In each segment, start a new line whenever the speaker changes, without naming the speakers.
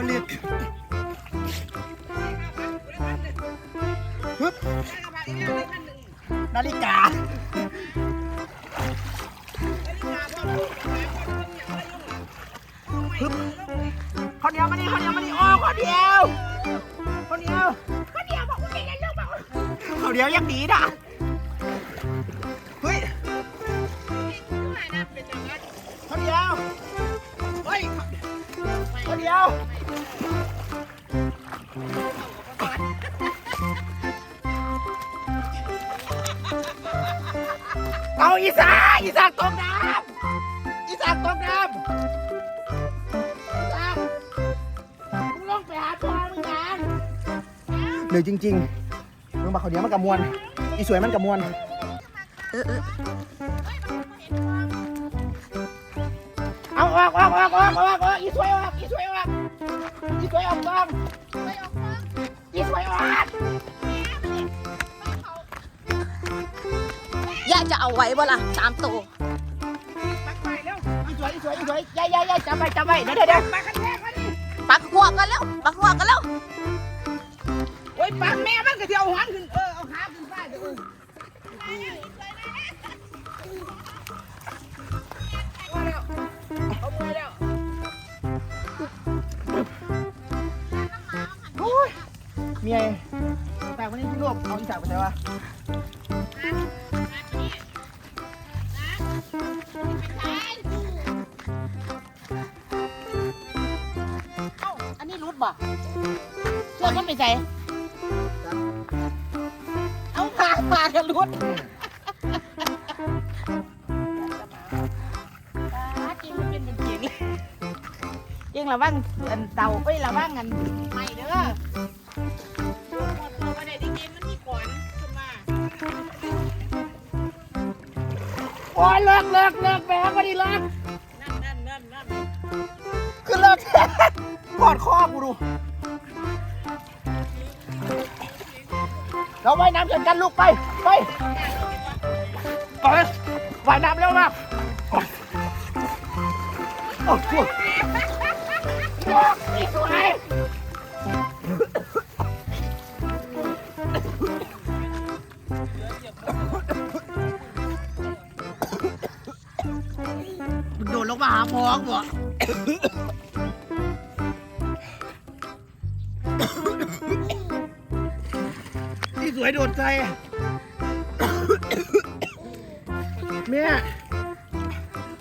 อบริษฮึบนาฬิกาฮึบข้าวเหนียวมานี่ข้าวเหนียวมานี่โอ้ข้าวเหนียวข้าวเหนียวข้าวเหนียวบอกว่าเป็นลูกบอกข้าวเหนียวยังดีนะเฮ้ยข้าวเหนียวเฮ้ยข้าวเหนียว เอาอีสานอีสานตกน้ำอีสานตกน้ำอีสานมึงลงไปหาพ่อมึงกันเหนื่อยจริงๆมึงมาข้าวเหนียวมันกับมวนอีสวยมันกับมวนเอาออกออกออกออกออกออกอีสวยออกอีสวยออกอีสวยออกกองอีสวยออก
จะเอาไว้บ่ล่ะสามตัว
ปักไปเร็วอีสวยอีสวยอีสวยยายยายยายจับไว้จับไว้เดี๋ยวเดี๋ยวเดี๋ยวปักกันแทกมาดิ
ปักหัวกันแล้วปักหัวกันแล้ว
โอ้ยปักแม่มันก็จะเอาหันขึ้นเออเอาขาขึ้นฟ้าเดี๋ยวเออเอาแล้วเอามือแล้วโอ้ยเมียแต่วันนี้พี่รวบเอาอีสานไปไหนวะ
บ่เชื่อมันไปใส่เอาพาพากันรุดจริงมันเป็นเป็นเกียงเลยเกียงระวังอันเต่าไประวังอันไม่เด้อ
โอ้ยเลิกเลิกเลิกแม่ก็ดีเลิกคือเลิก กอดคอกูดูเราว่ายน้ำเช่นกันลูกไป ไปไปว่ายน้ำเร็วมากโอ้โหโอ้สวยโดดลงมาหาพองบ่ โดดใจแม่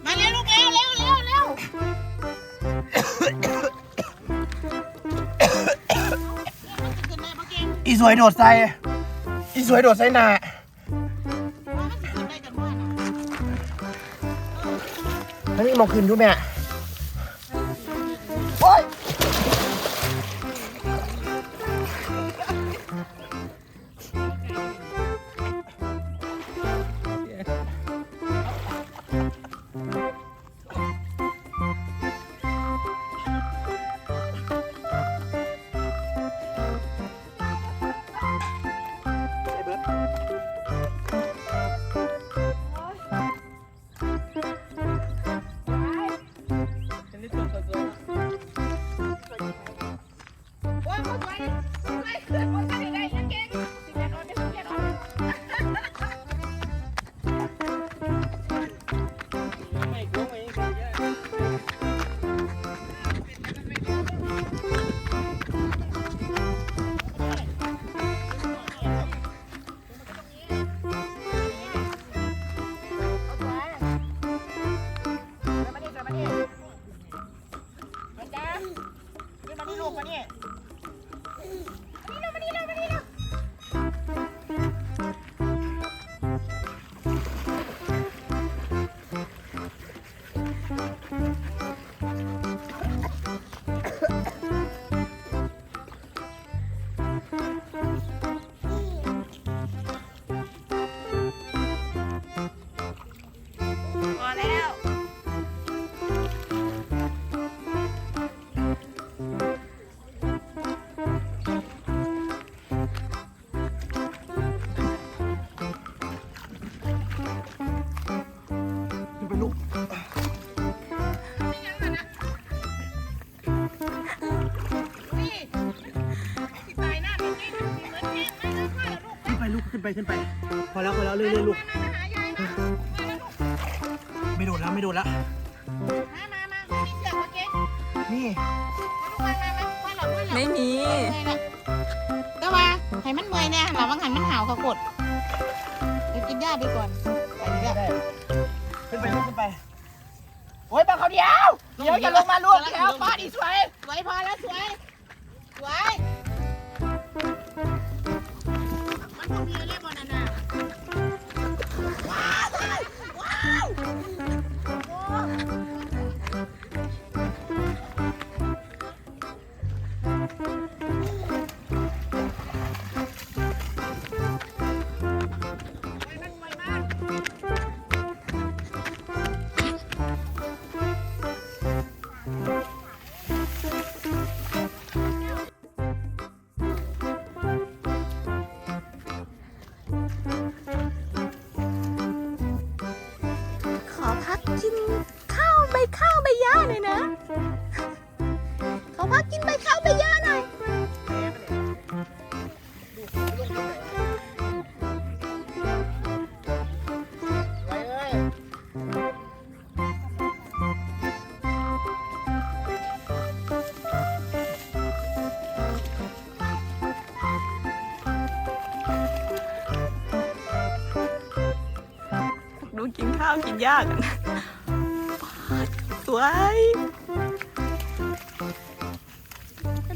มาเร็วลูกเร็วเร็วเร็วเร็ว
อีสวยโดดใส่ อีสวยโดดใส่หนาอันนี้มองคืนดูแม่ Thank you. ขึ้นไปขึ้นไป พอแล้วพอแล้วเรื่อยๆลูก
มาหายายมามาแล้วลูก
ไม่โดนแล้วไม่โดนแล้ว
มามามาไม่มีเสือกโอเค
นี่
มาลูกมามามาพ่อหลับพ่อหลับ
ไม่มี
ก็ว่าให้มันเมื่อยเนี่ยเราบางหันมันหาวเขากดไปกินหญ้าไปก่อนไปดีกว่า
ได้ขึ้นไปลูกขึ้นไป โอ้ยบังเขาเดียว เดี๋ยวจะลงมาลูกเดี๋ยวป้าดีสวย
สวยพอแล้วสวย สวย
Okay.
ดูกินข้าวกินยากกันสวย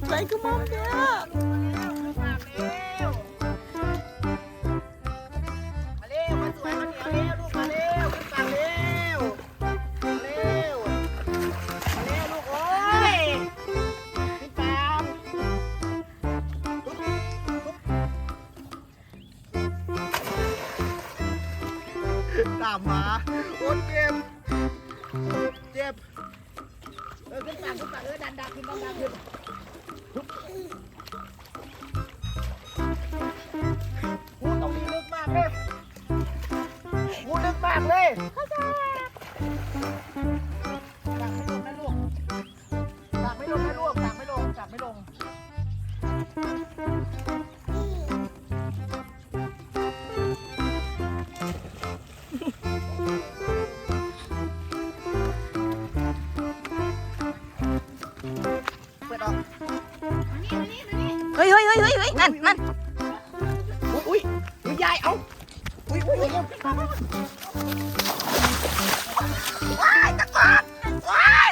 ใจก็มองเนี่ย
มา ตามมาโอ้ยเจ็บ เจ็บ เออขึ้นฝั่งขึ้นฝั่งเออดันดันขึ้นดันดันขึ้นหูตรงนี้ลึกมากเลยหูลึกมากเลยตั นั่น
นั่น
อุ้ยอุ้ยอุ้ยยายเอาอุ้ยอุ้ยว้ายตะกอนว้าย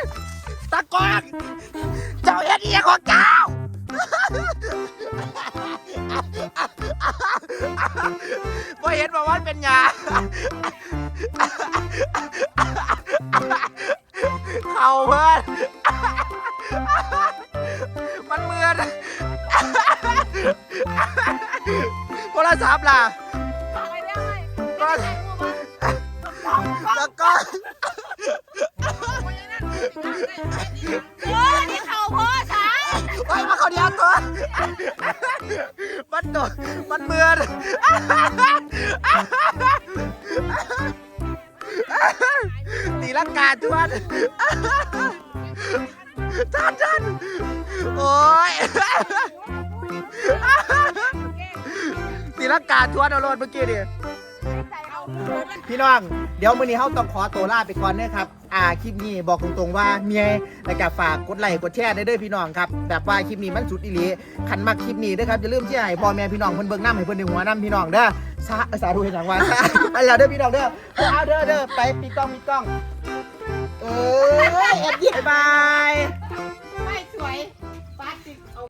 ตะกอนเจ้าเอ็ดเอียของเจ้าพอเห็นบอกว่าเป็นยาเข่าเพื่อนมันเหมือน รศัพท์ล่ะก็ตะกอน
โอ้ยนี่เขาพ่อฉัน
ไว้มาเขาเดียวตัวมันโดดมันเหมือนตีลังกาทวนท่านท่านโอ้ย ลังกาทวนเอารถเมื่อกี้ดิพี่น้อง เดี๋ยวมื้อนี้เฮาต้องขอตัวลาไปก่อนเด้อครับ อ่าคลิปนี้บอกตรงๆว่าเมียแล้วก็ฝากกดไลค์กดแชร์ได้เด้อพี่น้องครับแบบว่าคลิปนี้มันสุดอีหลีคันมักคลิปนี้เด้อครับอย่าลืมแชร์ให้พ่อแม่พี่น้องเพิ่นเบิ่งนำให้เพิ่นได้หัวนํพี่น้องเด้อสาสาธุให้จังว่าสาไปแล้วเด้อพี่น้องเด้อเอาเด้อเด้อไปปิดกล้องปิดกล้องเอ้ยแอบยิ้มบาย